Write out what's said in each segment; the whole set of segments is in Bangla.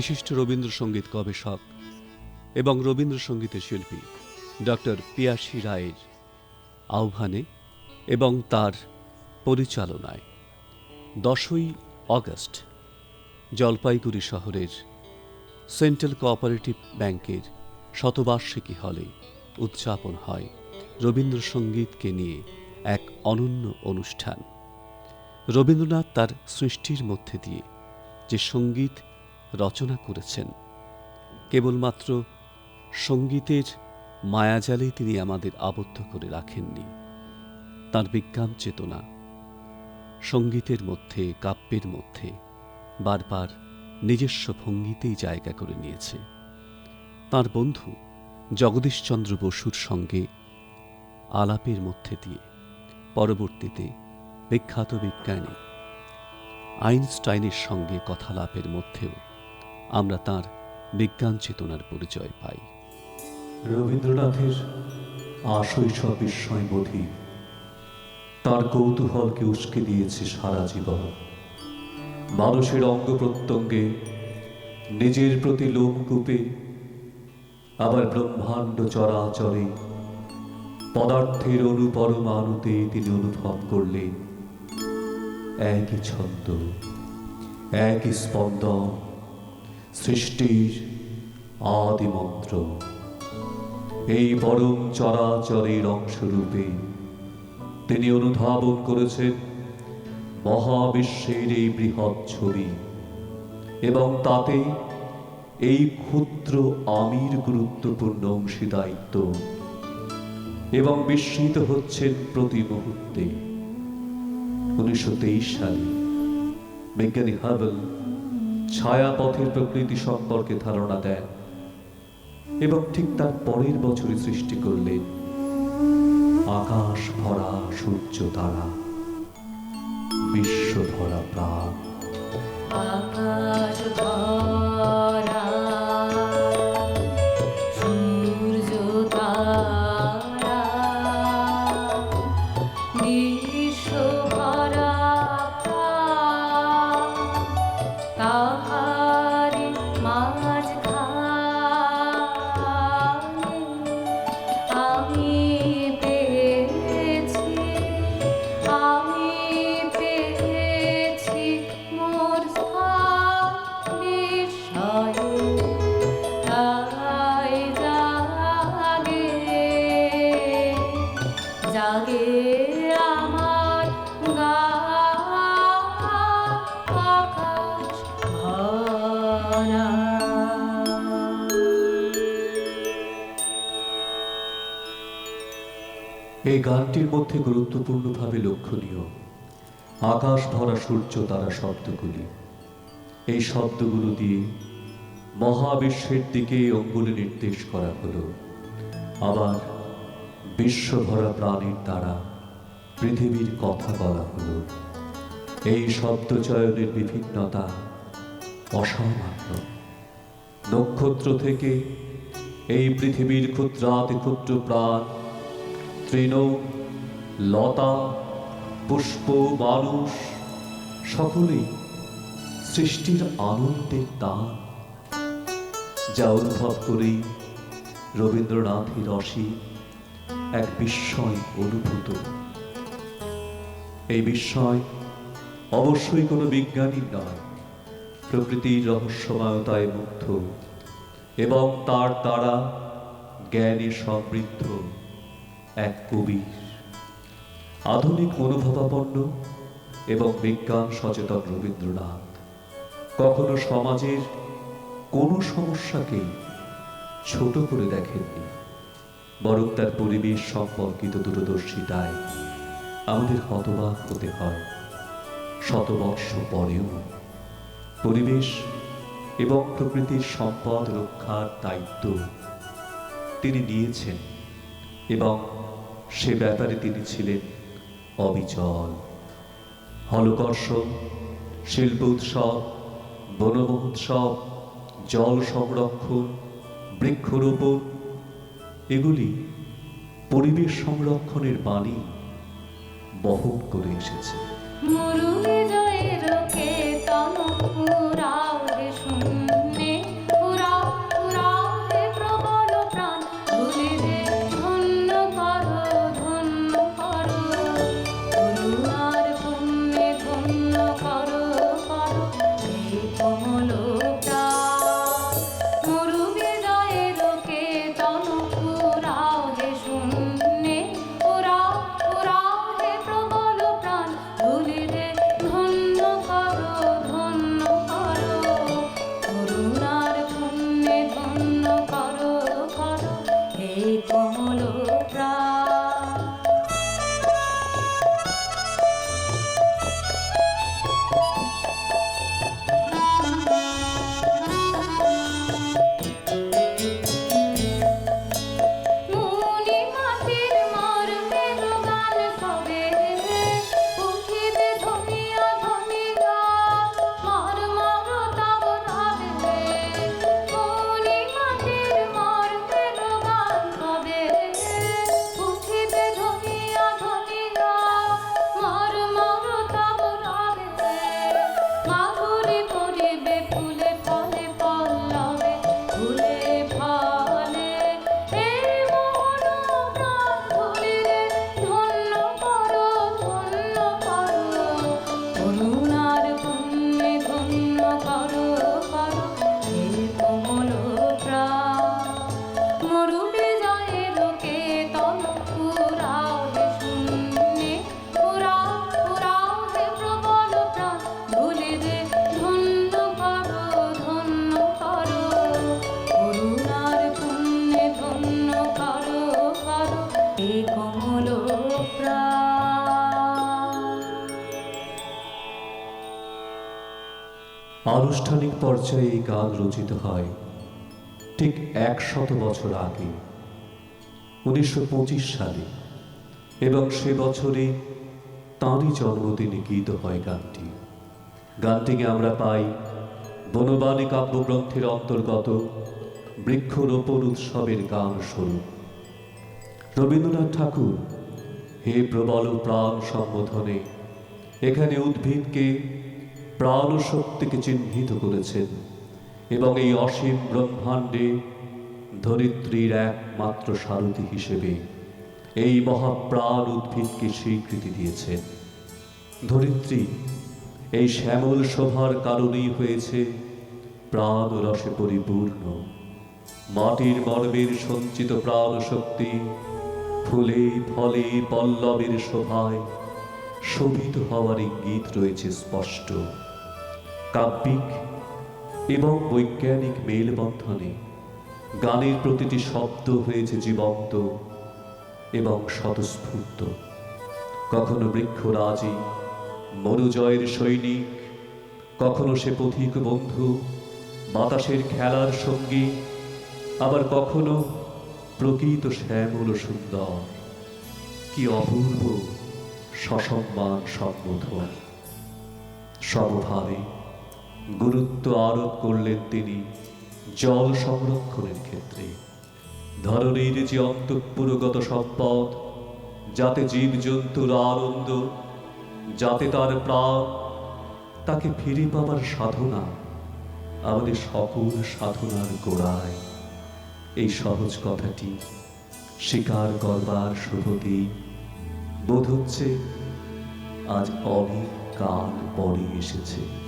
বিশিষ্ট রবীন্দ্রসঙ্গীত গবেষক এবং রবীন্দ্রসঙ্গীতের শিল্পী ডক্টর পিয়াসী রায়ের আহ্বানে এবং তার পরিচালনায় দশই অগস্ট জলপাইগুড়ি শহরের সেন্ট্রাল কোঅপারেটিভ ব্যাংকের শতবার্ষিকী হলে উদযাপন হয় রবীন্দ্রসঙ্গীতকে নিয়ে এক অনন্য অনুষ্ঠান। রবীন্দ্রনাথ তার সৃষ্টির মধ্যে দিয়ে যে সংগীত রচনা করেছেন। কেবলমাত্র সঙ্গীতের মায়াজালে তিনি আমাদের আবদ্ধ করে রাখেননি। তার বিজ্ঞান চেতনা সঙ্গীতের মধ্যে, কাব্যের মধ্যে বারবার নিজস্ব ভঙ্গিতেই জায়গা করে নিয়েছে। তার বন্ধু জগদীশচন্দ্র বসুর সঙ্গে আলাপের মধ্যে দিয়ে পরবর্তীতে বিখ্যাত বিজ্ঞানী আইনস্টাইনের সঙ্গে কথালাপের মধ্যেও আমরা তার বিজ্ঞান চেতনার পরিচয় পাই। রবীন্দ্রনাথের আশৈশব বিস্ময়বোধী তার কৌতূহলকে উস্কে দিয়েছে সারা জীবন। মানুষের অঙ্গ প্রত্যঙ্গে নিজের প্রতি লোমকূপে আবার ব্রহ্মাণ্ড চরাচরে পদার্থের অনুপরমাণুতে তিনি অনুভব করলেন, একই ছন্দ, একই স্পন্দন সৃষ্টির আদি মন্ত্র এই পরম চরাচরের অংশরূপে তিনি অনুধাবন করেছেন মহাবিশ্বের এই বৃহৎ ছবি এবং তাতে এই ক্ষুদ্র আমির গুরুত্বপূর্ণ অংশীদায়িত্ব এবং বিস্মিত হচ্ছেন প্রতি মুহূর্তে। উনিশশো তেইশ সালে বিজ্ঞানী হাবল ছায়াপথের প্রকৃতি সম্পর্কে ধারণা দেন এবং ঠিক তার পরের বছরই সৃষ্টি করলেন আকাশ ভরা, সূর্য তারা, বিশ্ব ভরা প্রাণ। আকাশ ভরা এই গানটির মধ্যে গুরুত্বপূর্ণভাবে লক্ষণীয়। আকাশ ভরা সূর্য তারা শব্দগুলি। এই শব্দগুলো দিয়ে মহাবিশ্বের দিকে অঙ্গুলি নির্দেশ করা হলো। আবার বিশ্বভরা প্রাণীর দ্বারা পৃথিবীর কথা বলা হলো। এই শব্দ চয়নের বিভিন্নতা অসামান্য। নক্ষত্র থেকে এই পৃথিবীর ক্ষুদ্রাতি ক্ষুদ্র প্রাণ তৃণ, লতা, পুষ্প মানুষ সকলেই সৃষ্টির আনন্দের দান যা অনুভব করেই রবীন্দ্রনাথের রসি এক বিস্ময় অনুভূত। এই বিস্ময় অবশ্যই কোনো বিজ্ঞানী নয়, প্রকৃতির রহস্যময়তায় মুগ্ধ এবং তার দ্বারা জ্ঞানে সমৃদ্ধ। এক কবির আধুনিক মনোভাবাপন্ন এবং বিজ্ঞান সচেতন রবীন্দ্রনাথ। কখনো সমাজের কোনো সমস্যাকেই ছোট করে দেখেননি, বরং তার পরিবেশ সম্পর্কিত দূরদর্শিতায় আমাদের হতবাক হতে হয়। শতবর্ষ পরেও পরিবেশ এবং প্রকৃতির সম্পদ রক্ষার দায়িত্ব তিনি নিয়েছেন এবং সে ব্যাপারে তিনি ছিলেন অবিচল। হলকর্ষ শিল্প উৎসব বন মহোৎসব জল সংরক্ষণ, বৃক্ষরোপণ, এগুলি পরিবেশ সংরক্ষণের বাণী বহন করে এসেছে। আনুষ্ঠানিক পর্যায়ে এই গান রচিত হয়, ঠিক একশত বছর আগে, উনিশশো পঁচিশ সালে। এবং সে বছরে তাঁরই জন্মদিনে গীত হয় গানটি। গানটিকে আমরা পাই বনবাণী কাব্যগ্রন্থের অন্তর্গত বৃক্ষরোপণ উৎসবের গান স্বরূপ। রবীন্দ্রনাথ ঠাকুর হে প্রবল প্রাণ সম্বোধনে এখানে উদ্ভিদকে প্রাণ শক্তিকে চিহ্নিত করেছেন এবং এই অসীম ব্রহ্মাণ্ডে ধরিত্রীর একমাত্র সারথী হিসেবে এই মহাপ্রাণ উদ্ভিদকে স্বীকৃতি দিয়েছেন ধরিত্রী, এই শ্যামল শোভার কারণেই হয়েছে প্রাণ রসে পরিপূর্ণ। মাটির মর্মের সঞ্চিত প্রাণ শক্তি ফুলে ফলে পল্লবের শোভায় শোভিত হওয়ার ইঙ্গিত রয়েছে স্পষ্ট। কাব্যিক এবং বৈজ্ঞানিক মেলবন্ধনে গানের প্রতিটি শব্দ হয়েছে জীবন্ত এবং স্বতঃস্ফূর্ত। কখনো বৃক্ষরাজি, মনোজয়ের সৈনিক, কখনো সে পথিক বন্ধু, বাতাসের খেলার সঙ্গী, আবার কখনো প্রকৃত শ্যামল সুন্দর। কি অপূর্ব সসম্মান সম্বোধন সর্বভাবে গুরুত্ব আরোপ করলেন তিনি জল সংরক্ষণের ক্ষেত্রে। ধরণীর যে অন্তঃপুরগত সম্পদ, যাতে জীবজন্তুর আনন্দ, যাতে তার প্রাণ, তাকে ফিরে পাবার সাধনা আমাদের সকল সাধনার গোড়ায়। এই সহজ কথাটি স্বীকার করবার শুভতেই বোধ হচ্ছে আজ অনেক কাল পরে এসেছে।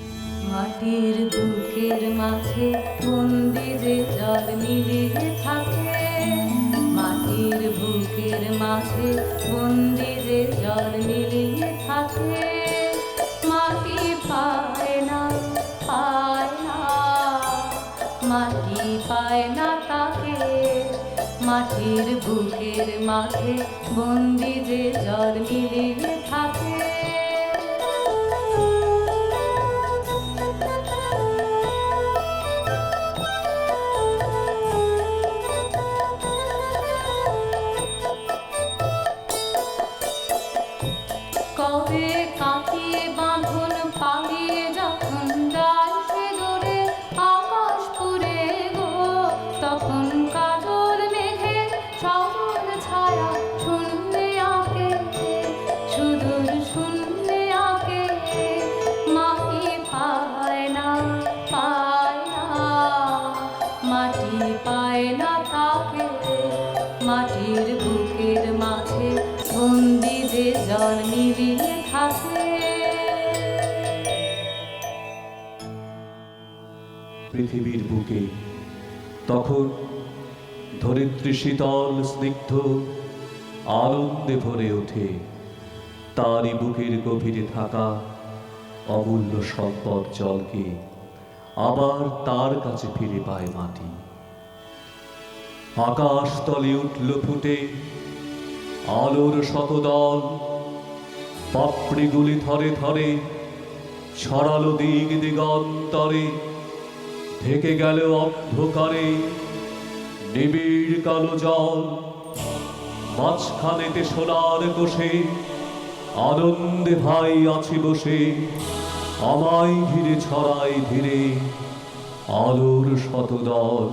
মাটির বুকের মাঝে বন্দি যে জল মিলিয়ে থাকে। মাটির বুকের মাঝে বন্দি যে জল মিলিয়ে থাকে। মাটি পায় না পায় না, মাটি পায় না তাকে। মাটির বুকের মাঝে বন্দি যে জল মিলিয়ে থাকে। পৃথিবীর বুকে। তখন ধরিত্রী শীতল স্নিগ্ধ আনন্দে ভরে ওঠে। তারই বুকের গভীরে থাকা অমূল্য সম্পদ জলকে আবার তার কাছে ফিরে পায় মাটি। আকাশ তলে উঠল ফুটে আলোর শতদল। পাপড়িগুলি থরে থরে ছড়ালো দিক দিগন্তরে ঢেকে গেল অন্ধকারে, নিবিড় কালো জল, মাঝখানেতে সোনার কোষে, আনন্দে ভাই আছি বসে, আমায় ঘিরে ছড়াই ধীরে আলোর শতদল।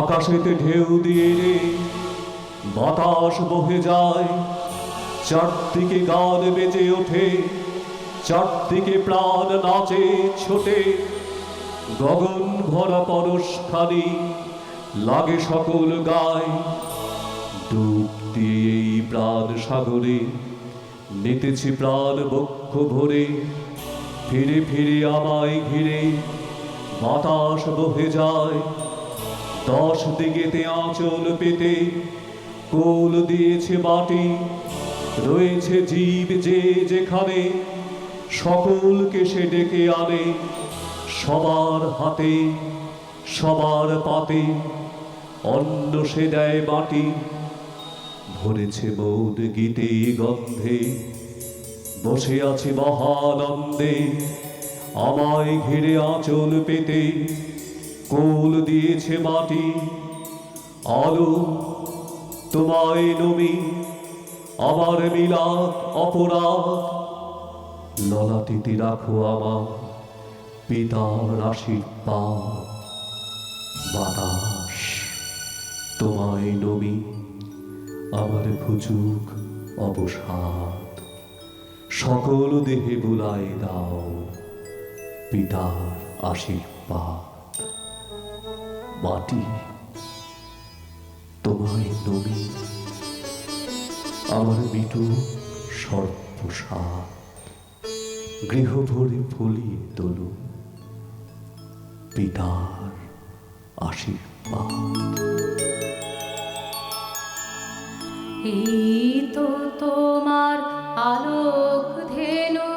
আকাশেতে ঢেউ দিয়ে রে বাতাস বহে যায়, চারদিকে গান বেজে ওঠে, চারদিকে প্রাণ নাচে, ছোটে গগন ভরা পরশ খানি লাগে সকল গায়। ডুব দিয়ে প্রাণ সাগরে নিতেছি প্রাণ বক্ষ ভরে। ফিরে ফিরে আমায় ঘিরে বাতাস বহে যায়। দশ দিকেতে আঁচল পেতে কোল দিয়েছে বাটি রয়েছে জীব যে যেখানে সকলকে সে ডেকে আনে। সবার হাতে, সবার পাতে অন্ন সে দেয় বাটি ভরেছে মৌন গীতে গন্ধে, বসে আছে মহানন্দে আমায় ঘিরে আঁচল পেতে, কোল দিয়েছে মাটি। আলো তোমায় নমি, আমার মিলাদ অপরাধ। ললাটিতে রাখো আমার পিতার আশীর্বাদ। বাতাস, তোমায় নমি আমার ভুজুক অবসাদ। সকল দেহে বুলাই দাও পিতার আশীর্বাদ। মাটি, তোমায় নমি আমার মিটু সর্বসাদ গৃহ ভরে ফলিয়ে তোলো। পিতার আশীর্বাদ। এই তো তোমার আলোক ধেনু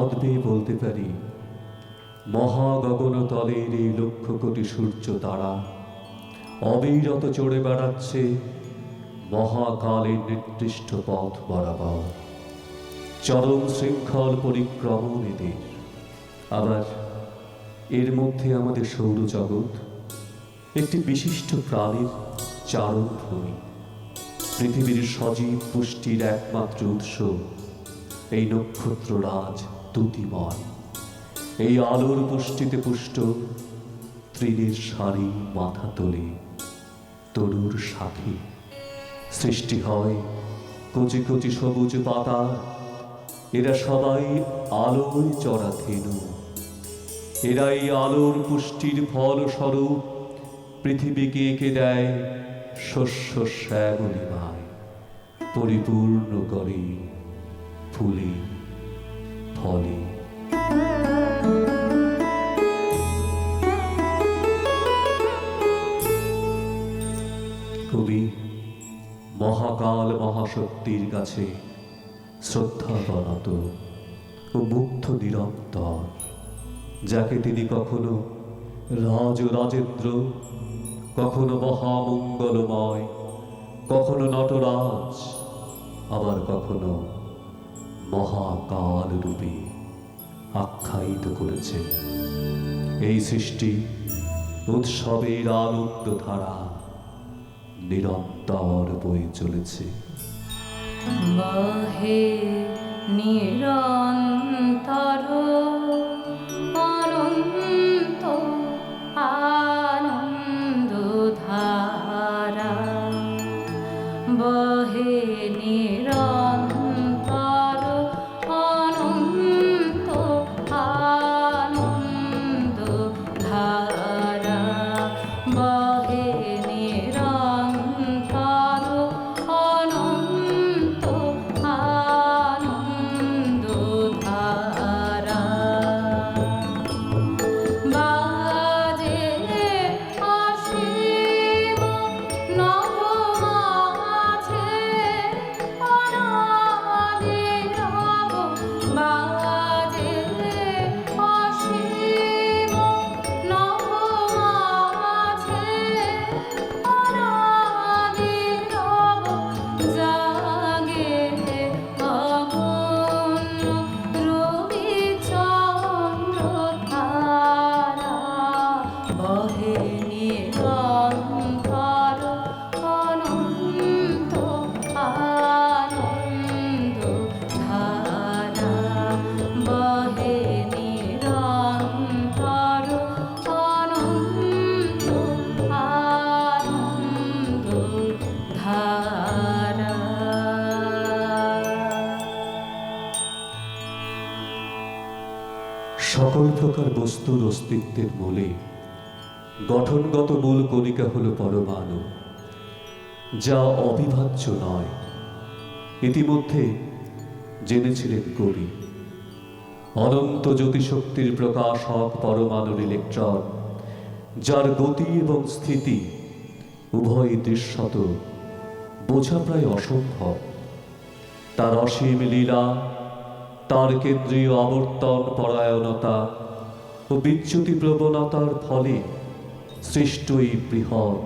পদ বেয়ে বলতে পারি। মহাগগন তলের এই লক্ষ কোটি সূর্য তারা অবিরত চড়ে বেড়াচ্ছে মহাকালের নির্দিষ্ট পথ বরাবর। চরম শৃঙ্খল পরিক্রমণ এদের। আবার এর মধ্যে আমাদের সৌরজগৎ, একটি বিশিষ্ট প্রাণীর চারণভূমি। পৃথিবীর সজীব পুষ্টির একমাত্র উৎস এই নক্ষত্ররাজ। তুতিময় এই আলোর পুষ্টিতে পুষ্ট তৃণের সারি মাথা তোলে তরুর সাথে। সৃষ্টি হয় কচি কচি সবুজ পাতা এরা সবাই আলোয় চড়া ধেনু। এরা এই আলোর পুষ্টির ফলস্বরূপ পৃথিবীকে এঁকে দেয় শস্য শ্যামলিমায় পরিপূর্ণ করে ফুলে ফলে কবি মহাকাল মহাশক্তির কাছে শ্রদ্ধা বনত ও মুগ্ধ নিরন্তর, যাকে তিনি কখনো রাজ রাজেন্দ্র, কখনো মহামঙ্গলময়, কখনো নটরাজ, আবার কখনো মহাকাল রূপে আখ্যায়িত করেছে। এই সৃষ্টি উৎসবের আনন্দ ধারা নিরন্তর বয়ে চলেছে। নিরন্তর সকল প্রকার বস্তুর অস্তিত্বের মূলে। গঠনগত মূল কণিকা হল পরমাণু, যা অবিভাজ্য নয়। ইতিমধ্যে জেনেছিলেন কবি। অনন্ত জ্যোতিশক্তির প্রকাশক পরমাণুর ইলেকট্রন, যার গতি এবং স্থিতি উভয় দৃশ্যত বোঝা প্রায় অসম্ভব। তার অসীম লীলা তার কেন্দ্রীয় আবর্তন পরায়ণতা ও বিচ্যুতি প্রবণতার ফলে সৃষ্ট এই বৃহৎ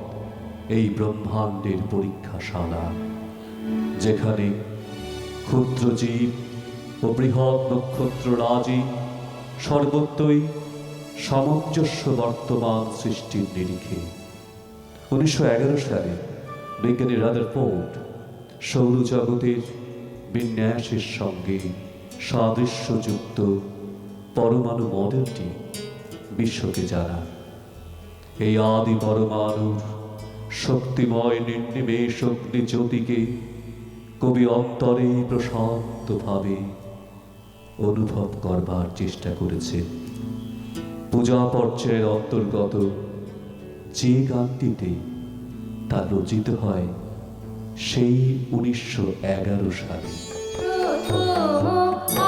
এই ব্রহ্মাণ্ডের পরীক্ষাশালা, যেখানে ক্ষুদ্র জীব ও বৃহৎ নক্ষত্র রাজি সর্বত্রই সামঞ্জস্য বর্তমান সৃষ্টির নিরিখে। উনিশশো এগারো সালে বিজ্ঞানী রাদারফোর্ড সৌরজগতের বিন্যাসের সঙ্গে সাদৃশ্যযুক্ত পরমাণু মডেলটি বিশ্বকে জানান এই আদি পরমাণুর শক্তিময় নির্নিমেষ অগ্নি জ্যোতিকে কবি অন্তরে প্রশান্তভাবে অনুভব করবার চেষ্টা করেছেন। পূজা পর্যায়ের অন্তর্গত যে গানটিতে তা রচিত হয় সেই উনিশশো এগারো সালে। প্রথম আদি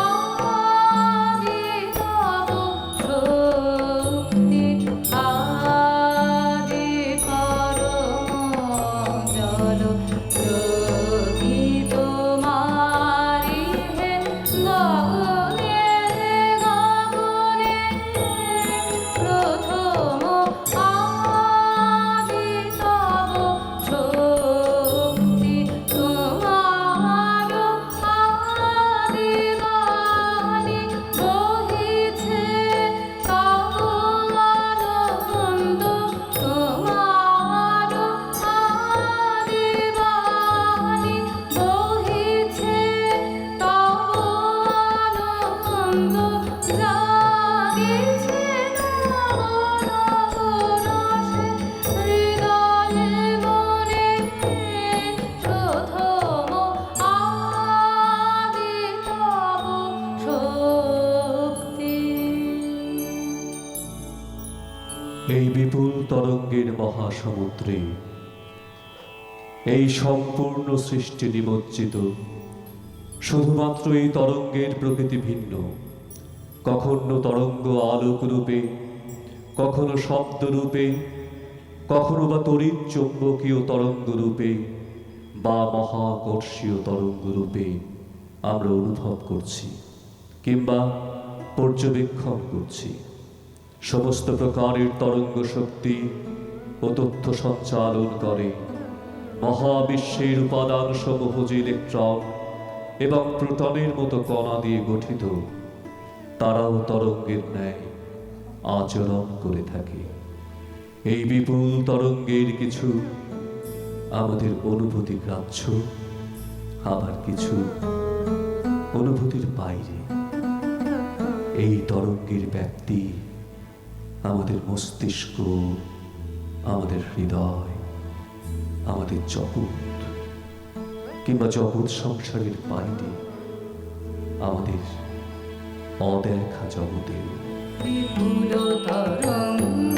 সম্পূর্ণ সৃষ্টি নিমজ্জিত। শুধুমাত্র এই তরঙ্গের প্রকৃতি ভিন্ন। কখনো তরঙ্গ আলোক রূপে কখনো শব্দ রূপে কখনো বা তড়িৎ চৌম্বকীয় তরঙ্গ রূপে বা মহাকর্ষীয় তরঙ্গ রূপে আমরা অনুভব করছি কিংবা পর্যবেক্ষণ করছি। সমস্ত প্রকারের তরঙ্গ শক্তি ও তথ্য সঞ্চালন করে। মহাবিশ্বের উপাদান সমূহ যে ইলেকট্রন এবং প্রোটনের মতো কণা দিয়ে গঠিত, তারাও তরঙ্গের ন্যায় আচরণ করে থাকে। এই বিপুল তরঙ্গের কিছু আমাদের অনুভূতি গ্রাহ্য, আবার কিছু অনুভূতির বাইরে। এই তরঙ্গের ব্যক্তি আমাদের মস্তিষ্ক, আমাদের হৃদয় আমাদের জগৎ কিংবা জগৎ সংসারের বাইরে আমাদের অদেখা জগতের বিপুল তরঙ্গ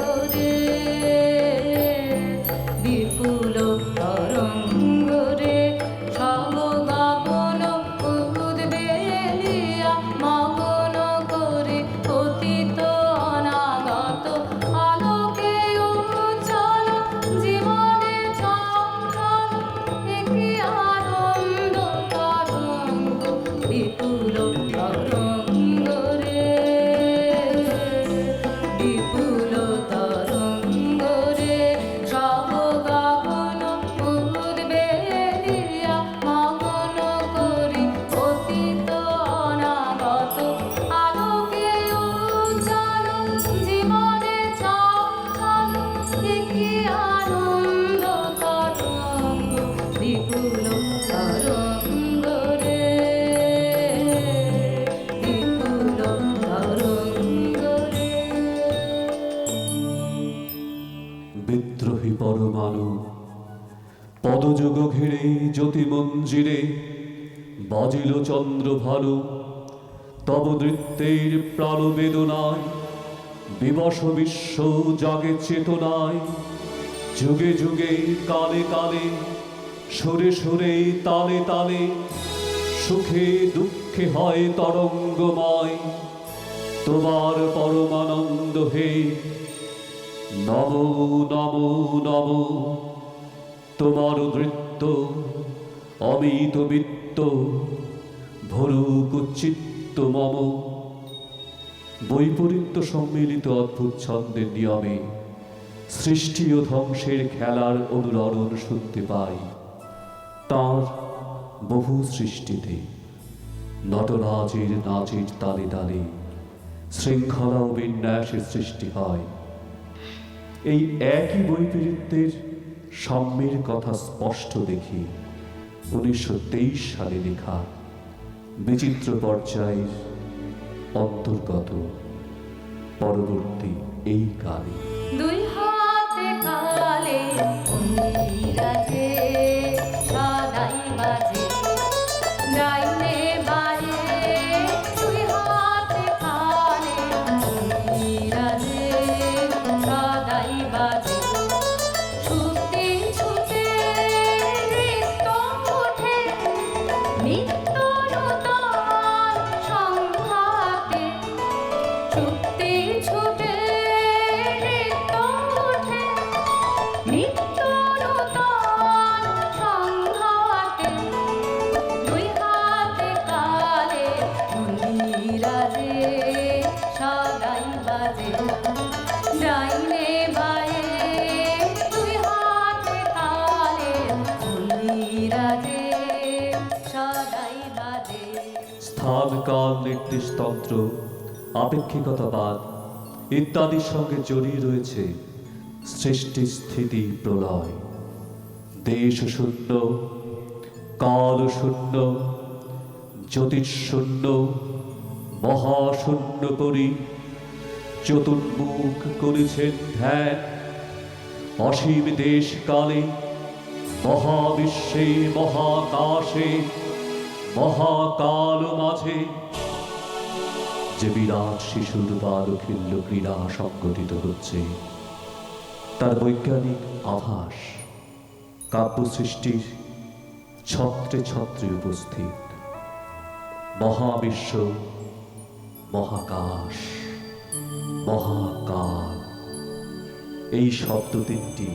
ভালু তব নৃত্যের প্রাণবেদনায়, বিবশ বিশ্ব জাগে চেতনায়, যুগে যুগে কালে কালে সুরে সুরে তালে তালে, সুখে দুঃখে হয় তরঙ্গময়। তোমার পরমানন্দ হে নব নম নব তোমার নৃত্য অমিত বৃত্ত ভরুক চিত্ত মম। বৈপরীত্য সম্মিলিত অদ্ভুত ছন্দের নিয়মে সৃষ্টি ও ধ্বংসের খেলার অনুরণন শুনতে পাই। তার বহু সৃষ্টিতে নটরাজের নাচের তালে তালে শৃঙ্খলা ও বিন্যাসের সৃষ্টি হয়। এই একই বৈপরীত্যের সাম্যের কথা স্পষ্ট দেখি উনিশশো তেইশ সালে লেখা বিচিত্র পর্যায়ের অন্তর্গত পরবর্তী এই কালে দুই আপেক্ষিকতাবাদ, ইত্যাদির সঙ্গে জড়িয়ে রয়েছে সৃষ্টি স্থিতি প্রলয়। দেশ শূন্য, কাল শূন্য জ্যোতিষশূন্য মহাশূন্য করি, চতুর্মুখ করেছেন ধ্যান, অসীম দেশ কালে, মহাবিশ্বে, মহাকাশে, মহাকাল মাঝে যে বিরাট শিশুর বালখিল্য ক্রীড়া সংগঠিত হচ্ছে, তার বৈজ্ঞানিক আভাস, কাব্য সৃষ্টির ছত্রে ছত্রে উপস্থিত। মহাবিশ্ব, মহাকাশ, মহাকাল। এই শব্দ তিনটি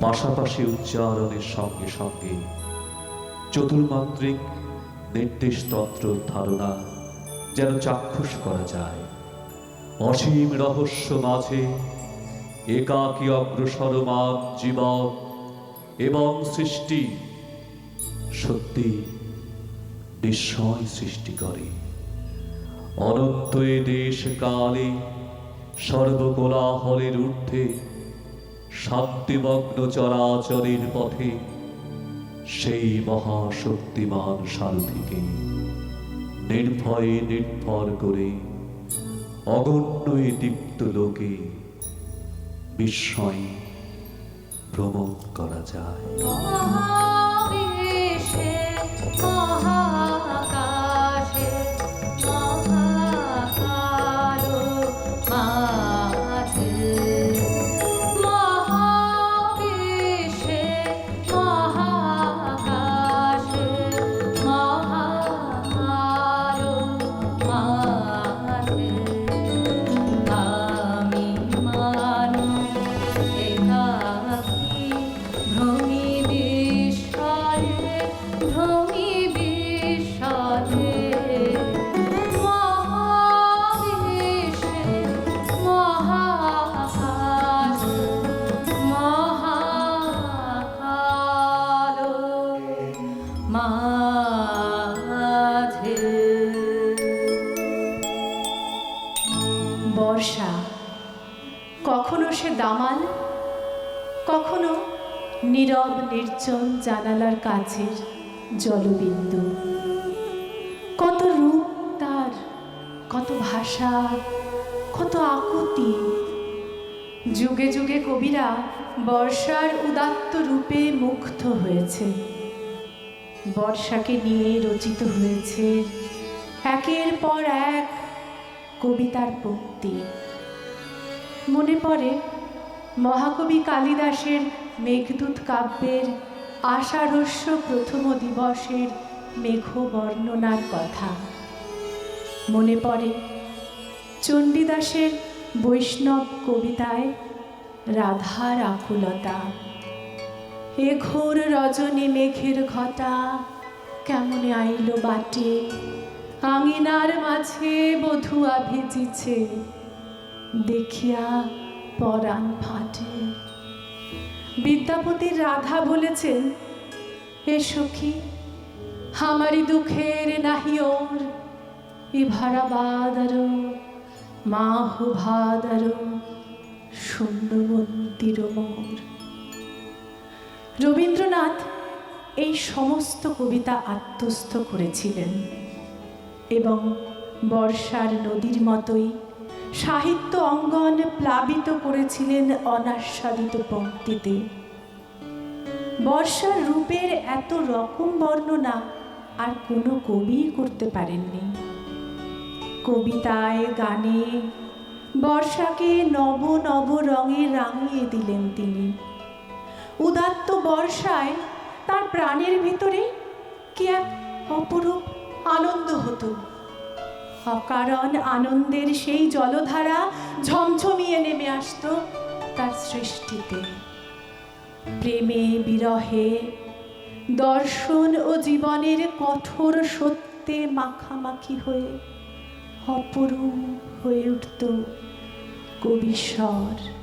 পাশাপাশি উচ্চারণের সঙ্গে সঙ্গে চতুর্মাত্রিক নির্দেশতন্ত্র ধারণা যেন চাক্ষুষ করা যায়। অসীম রহস্য মাঝে একাকী অগ্রসরমান জীবন এবং সৃষ্টি সত্যি বিস্ময় সৃষ্টি করে। অনন্ত এ দেশ কালে সর্বকোলাহলের ঊর্ধ্বে শান্তিমগ্ন চরাচরের পথে সেই মহাশক্তিমান সারথীকে নির্ভয়ে নির্ভর করে অগণ্য দীপ্ত লোকে বিস্ময় ভ্রমণ করা যায়। মহাবিশ্বে মহাকাশে নির্জন জানালার কাছের জলবিন্দু। কত রূপ তার, কত ভাষা, কত আকুতি। যুগে যুগে কবিরা বর্ষার উদাত্ত রূপে মুগ্ধ হয়েছে। বর্ষাকে নিয়ে রচিত হয়েছে একের পর এক কবিতার পক্তি মনে পড়ে মহাকবি কালিদাসের মেঘদূত কাব্যের আষাঢ়স্য প্রথম দিবসের মেঘ বর্ণনার কথা। মনে পড়ে চণ্ডীদাসের বৈষ্ণব কবিতায় রাধার আকুলতা। এ ঘোর রজনী মেঘের ঘটা, কেমনে আইল বাটে? আঙিনার মাঝে বধুয়া ভিজিছে দেখিয়া পরাণ ফাটে। বিদ্যাপতির রাধা বলেছেন এ সখী হামারি দুঃখের নাহি ওর ই ভরা বাদর মাহ ভাদর শূন্য মন্দির মোর। রবীন্দ্রনাথ এই সমস্ত কবিতা আত্মস্থ করেছিলেন এবং বর্ষার নদীর মতোই সাহিত্য অঙ্গন প্লাবিত করেছিলেন অনাস্বাদিত পঙ্ক্তিতে। বর্ষার রূপের এত রকম বর্ণনা আর কোনো কবি করতে পারেননি। কবিতায়, গানে বর্ষাকে নব নব রঙে রাঙিয়ে দিলেন তিনি। উদাত্ত বর্ষায় তার প্রাণের ভিতরে কি এক অপরূপ আনন্দ হতো। অকারণ আনন্দের সেই জলধারা ঝমঝমিয়ে নেমে আসত তার সৃষ্টিতে। প্রেমে, বিরহে, দর্শন ও জীবনের কঠোর সত্যে মাখামাখি হয়ে অপরূপ হয়ে উঠত কবিস্বর